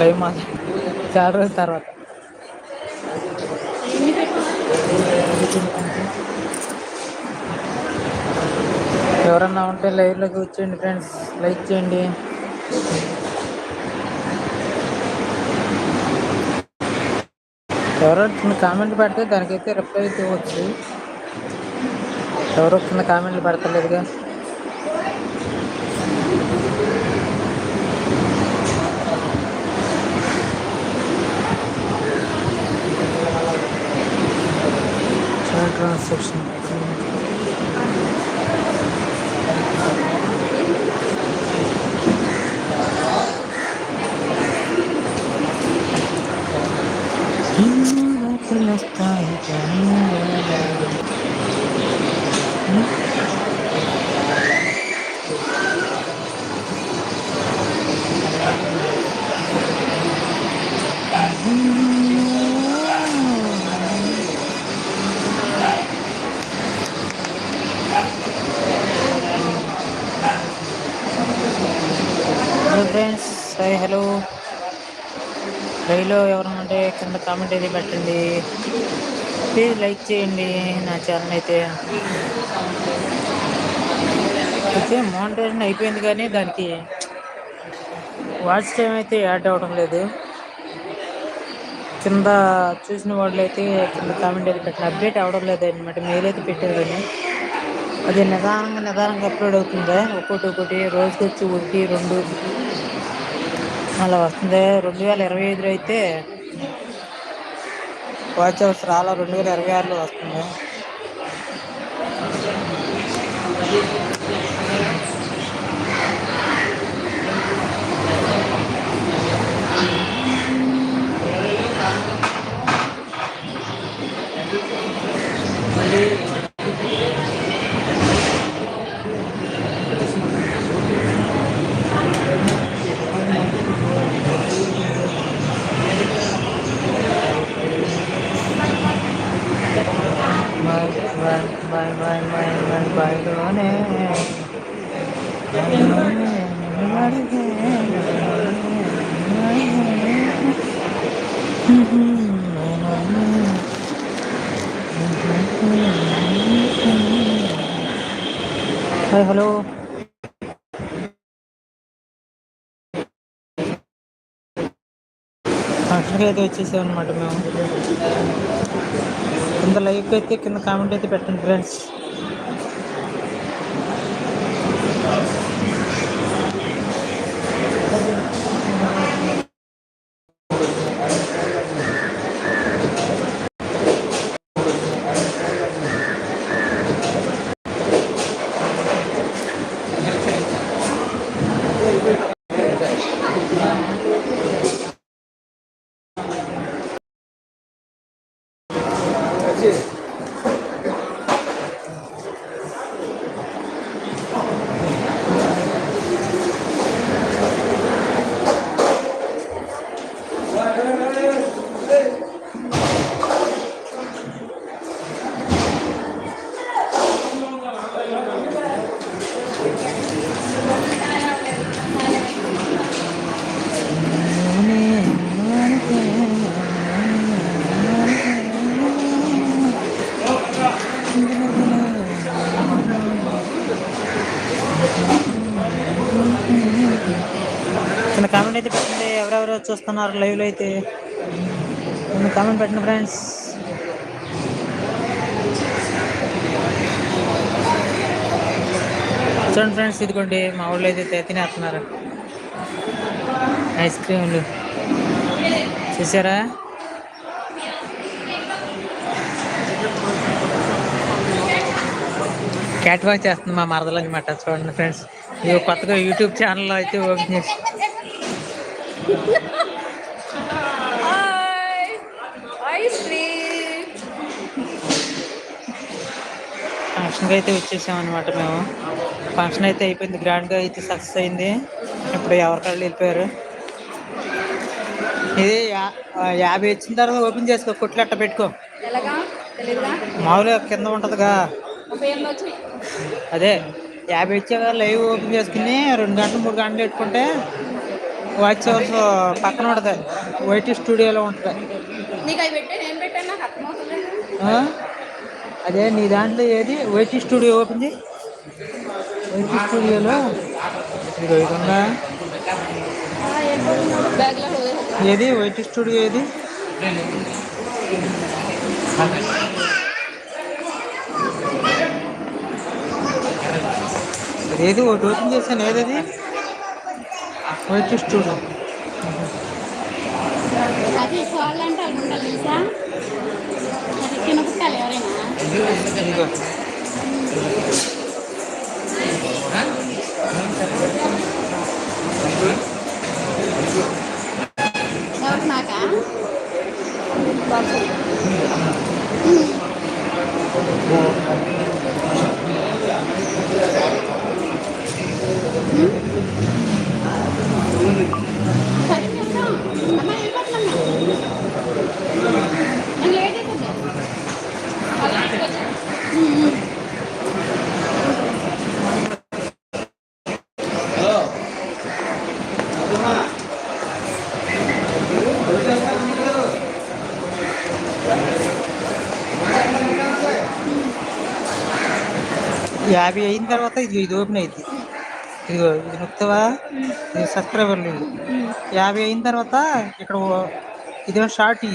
Live మా చాలా రోజుల తర్వాత. ఎవరన్నా ఉంటే లైవ్లోకి వచ్చేయండి ఫ్రెండ్స్. లైక్ చేయండి. ఎవరో చిన్న కామెంట్ పెడితే దానికైతే రిప్లై అయితే ఇవ్వచ్చు. ఎవరో చిన్న కామెంట్లు పెడతలేదుగా transaction hello friends hi hello. లైవ్లో ఎవరైనా ఉంటే కింద కామెంట్ అయితే పెట్టండి. ప్లీజ్ లైక్ చేయండి నా ఛానల్ అయితే. అయితే మానిటరింగ్ అయిపోయింది కానీ దానికి వాచ్ టైం అయితే యాడ్ అవ్వడం లేదు. కింద చూసిన వాళ్ళు అయితే కింద కామెంట్ అయితే పెట్టిన అప్డేట్ అవ్వడం లేదు అనమాట మెయిల్ అయితే పెట్టారు కానీ. అది నిదానంగా నిదానంగా అప్లోడ్ అవుతుందా? ఒక్కొక్కటి ఒక్కొక్కటి రోజుకి వచ్చి ఒకటి రెండు. అలా వస్తుంది. రెండు వేల ఇరవై ఐదులో అయితే వాచ్ అవర్స్ రాలా. రెండు వేల ఇరవై ఆరులో వస్తుంది. Hi hello. ఫంక్షన్కి అయితే వచ్చేసాం అనమాట మేము. కింద లైక్ అయితే కింద కామెంట్ అయితే పెట్టండి ఫ్రెండ్స్. కింద కామెంట్ అయితే పెట్టండి. ఎవరెవరు చూస్తున్నారు లైవ్లో అయితే కింద కామెంట్ పెట్టండి ఫ్రెండ్స్ చూడండి ఫ్రెండ్స్ ఇదిగోండి మా ఊళ్ళో అయితే తినేస్తున్నారు. ఐస్ క్రీములు చూసారా? క్యాట్ వాక్ చేస్తుంది మా మరదలు అనమాట చూడండి ఫ్రెండ్స్ ఇది కొత్తగా యూట్యూబ్ ఛానల్లో అయితే ఓపెన్ చేసి హాయ్ ఐస్ క్రీమ్ ఫంక్షన్కి అయితే వచ్చేసాం అనమాట మేము. ఫంక్షన్ అయితే అయిపోయింది గ్రాండ్గా అయితే సక్సెస్ అయింది. ఇప్పుడు ఎవరికాళ్ళు వెళ్ళిపోయారు? ఇది యాభై వచ్చిన తర్వాత ఓపెన్ చేసుకో కొట్లు అట్ట పెట్టుకో. మామూలుగా కింద ఉంటుందిగా. వచ్చి అదే యాభై వచ్చాక లైవ్ ఓపెన్ చేసుకుని రెండు గంటలు మూడు గంటలు పెట్టుకుంటే వాచ్ హౌస్ పక్కన ఉంటుంది. వైటీ స్టూడియోలో ఉంటుంది? అదే నీ దాంట్లో ఏది? వైటీ స్టూడియో ఓపెన్ చేయి. వైటీ స్టూడియోలో. ఇది ఉందా ఏది వైటీ స్టూడియో ఏది? ఏది ఒకటి ఓపెన్ చేశాను. ఏదది? వైటీ స్టూడియో అది కావాలంటే అవి ఉండాలి తెలుసా అది తినపుట్టాలి ఎవరైనా యాభై అయిన తర్వాత ఇది ఇది ఓపెన్ అయింది. ఇదిగో ఇది నొక్కుతావా ఇది సబ్స్క్రైబర్లు యాభై అయిన తర్వాత ఇక్కడ ఓ- ఇదేమో షార్ట్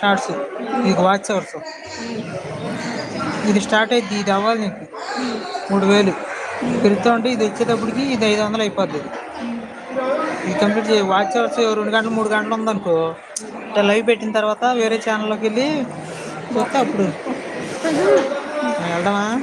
షార్ట్స్. ఇది వాచ్ అవర్స్. ఇది స్టార్ట్ అయింది. ఇది అవ్వాలి నీకు. మూడు వేలు. పెరుగుతూ ఉంటే ఇది వచ్చేటప్పటికి ఇది ఐదు వందలు అయిపోద్ది. ఇది కంప్లీట్ చేయి. వాచ్ అవర్స్ రెండు గంటలు మూడు గంటలు ఉందనుకో ఇట్లా లైవ్ పెట్టిన తర్వాత వేరే ఛానల్లోకి వెళ్ళి చూస్తే అప్పుడు. వెళ్దామా?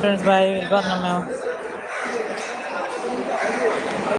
students by Guantanamo.